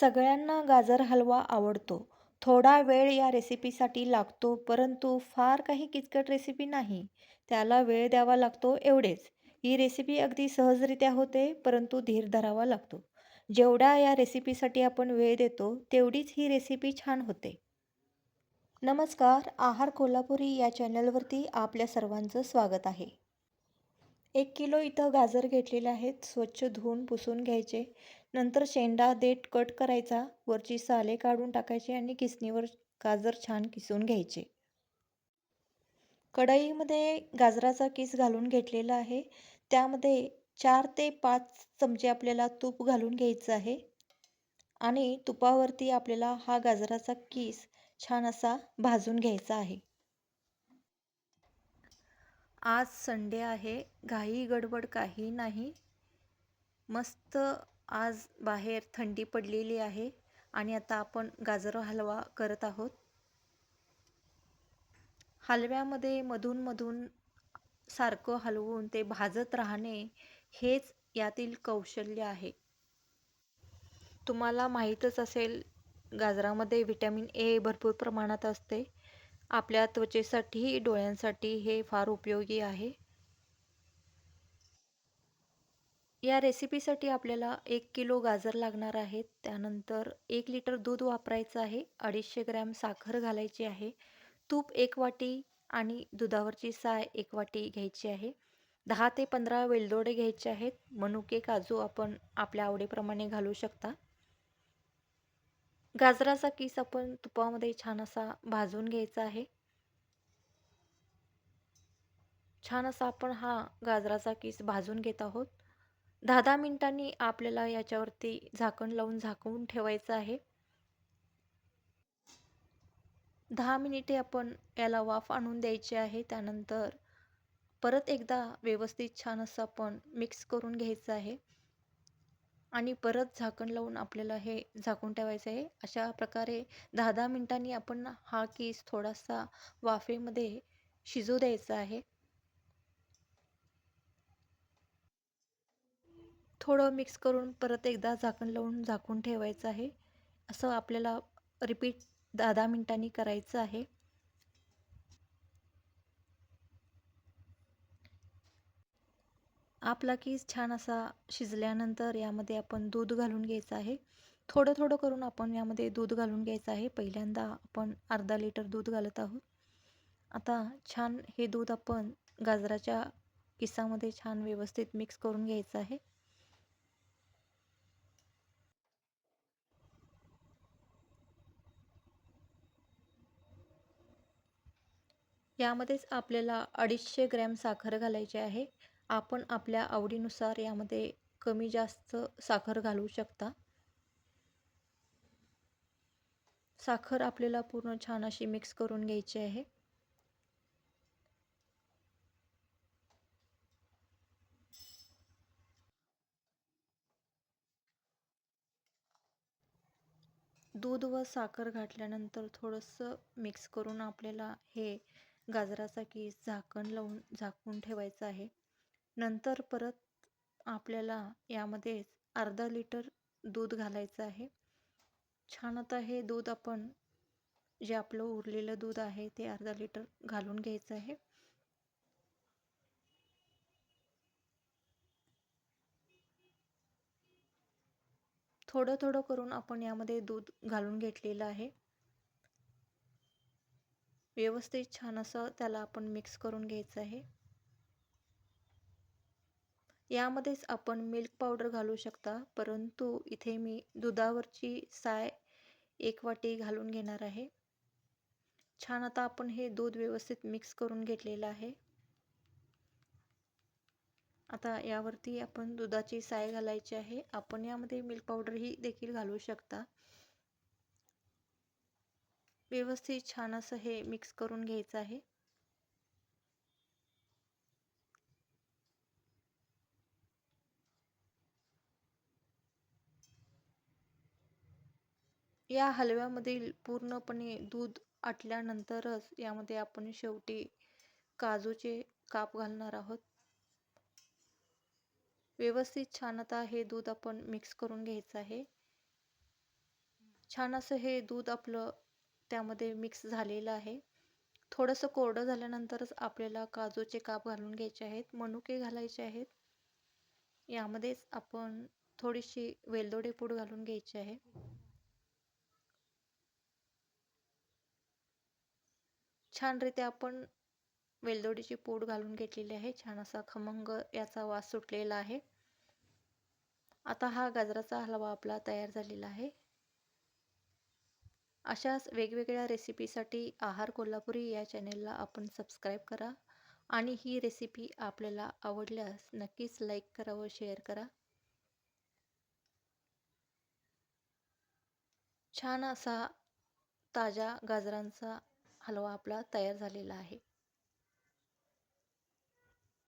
सगळ्यांना गाजर हलवा आवडतो. थोडा वेळ या रेसिपीसाठी लागतो, परंतु फार काही किचकट रेसिपी नाही. त्याला वेळ द्यावा लागतो एवढेच. ही रेसिपी अगदी सहजरित्या होते, परंतु धीर धरावा लागतो. जेवढा या रेसिपीसाठी आपण वेळ देतो, तेवढीच ही रेसिपी छान होते. नमस्कार, आहार कोल्हापुरी या चॅनलवरती आपल्या सर्वांचं स्वागत आहे. एक किलो इथं गाजर घेतलेले आहेत. स्वच्छ धुवून पुसून घ्यायचे. नंतर शेंडा देठ कट करायचा, वरची साले काढून टाकायची आणि किसणीवर गाजर छान किसून घ्यायचे. कढईमध्ये गाजराचा किस घालून घेतलेला आहे. त्यामध्ये चार ते पाच चमचे आपल्याला तूप घालून घ्यायचं आहे आणि तुपावरती आपल्याला हा गाजराचा किस छान असा भाजून घ्यायचा आहे. आज संडे आहे. घाई गडबड काही नाही. मस्त आज बाहेर थंडी पडलेली आहे आणि आता आपण गाजर हलवा करत आहोत. हलव्यामध्ये मधून-मधून सारखं हलवून ते भाजत राहणे हेच यातील कौशल्य आहे. तुम्हाला माहीतच असेल गाजरामध्ये व्हिटॅमिन ए भरपूर प्रमाणात असते. आपल्या त्वचेसाठी, डोळ्यांसाठी हे फार उपयोगी आहे. या रेसिपीसाठी आपल्याला एक किलो गाजर लागणार आहेत. त्यानंतर एक लिटर दूध वापरायचं आहे. अडीचशे ग्रॅम साखर घालायची आहे. तूप एक वाटी आणि दुधावरची साय एक वाटी घ्यायची आहे. दहा ते पंधरा वेलदोडे घ्यायचे आहेत. मनुके, काजू आपण आपल्या आवडीप्रमाणे घालू शकता. गाजराचा किस आपण तुपामध्ये छान असा भाजून घ्यायचा आहे. छान असा आपण हा गाजराचा किस भाजून घेत आहोत. दहा दहा मिनिटांनी आपल्याला याच्यावरती झाकण लावून झाकवून ठेवायचं आहे. दहा मिनिटे आपण याला वाफ आणून द्यायची आहे. त्यानंतर परत एकदा व्यवस्थित छान असं आपण मिक्स करून घ्यायचं आहे आणि परत झाकण लावून आपल्याला हे झाकून ठेवायचं आहे. अशा प्रकारे दहा दहा मिनिटांनी आपण हा केस थोडासा वाफेमध्ये शिजू द्यायचा आहे. थोडं मिक्स करून परत एकदा झाकण लावून झाकून ठेवायचं आहे. असं आपल्याला रिपीट दहा दहा मिनटांनी करायचं आहे. आपला किस छान असा शिजल्यानंतर यामध्ये आपण दूध घालून घ्यायचं आहे. थोडं थोडं करून आपण यामध्ये दूध घालून घ्यायचं आहे. पहिल्यांदा आपण अर्धा लिटर दूध घालत आहोत. आता छान हे दूध आपण गाजराच्या किसामध्ये छान व्यवस्थित मिक्स करून घ्यायचं आहे. यामध्येच आपल्याला अडीचशे ग्रॅम साखर घालायची आहे. आपण आपल्या आवडीनुसार यामध्ये कमी जास्त साखर घालू शकता. साखर आपल्याला पूर्ण छान अशी मिक्स करून घ्यायची आहे. दूध व साखर घातल्यानंतर थोडंसं मिक्स करून आपल्याला हे गाजराचा केस झाकण लावून झाकून ठेवायचं आहे. नंतर परत आपल्याला यामध्ये अर्धा लिटर दूध घालायचं आहे. छान आता हे दूध आपण जे आपलं उरलेलं दूध आहे ते अर्धा लिटर घालून घ्यायचं आहे. थोडं थोडं करून आपण यामध्ये दूध घालून घेतलेलं आहे. व्यवस्थित छान असं त्याला आपण मिक्स करून घ्यायचं आहे. यामध्येच आपण मिल्क पावडर घालू शकता, परंतु इथे मी दुधावरची साय एक वाटी घालून घेणार आहे. छान आता आपण हे दूध व्यवस्थित मिक्स करून घेतलेलं आहे. आता यावरती आपण दुधाची साय घालायची आहे. आपण यामध्ये मिल्क पावडरही देखील घालू शकता. व्यवस्थित छान असं हे मिक्स करून घ्यायचं आहे. या हलव्यामधील पूर्णपणे दूध आटल्यानंतरच यामध्ये आपण शेवटी काजूचे काप घालणार आहोत. व्यवस्थित छान आता हे दूध आपण मिक्स करून घ्यायचं आहे. छान असं हे दूध आपलं त्यामध्ये मिक्स झालेलं आहे. थोडंसं कोरडं झाल्यानंतरच आपल्याला काजूचे काप घालून घ्यायचे आहेत मनुके घालायचे आहेत. यामध्येच आपण थोडीशी वेलदोडे पूड घालून घ्यायची आहे. छानरीत्या आपण वेलदोडीची पूड घालून घेतलेली आहे. छान असा खमंग याचा वास सुटलेला आहे. आता हा गाजराचा हलवा आपला तयार झालेला आहे. अशाच वेगवेगळ्या रेसिपीसाठी आहार कोल्हापुरी या चॅनेलला आपण सबस्क्राईब करा आणि ही रेसिपी आपल्याला आवडल्यास नक्कीच लाईक करा व शेअर करा. छान असा ताज्या गाजरांचा हलवा आपला तयार झालेला आहे.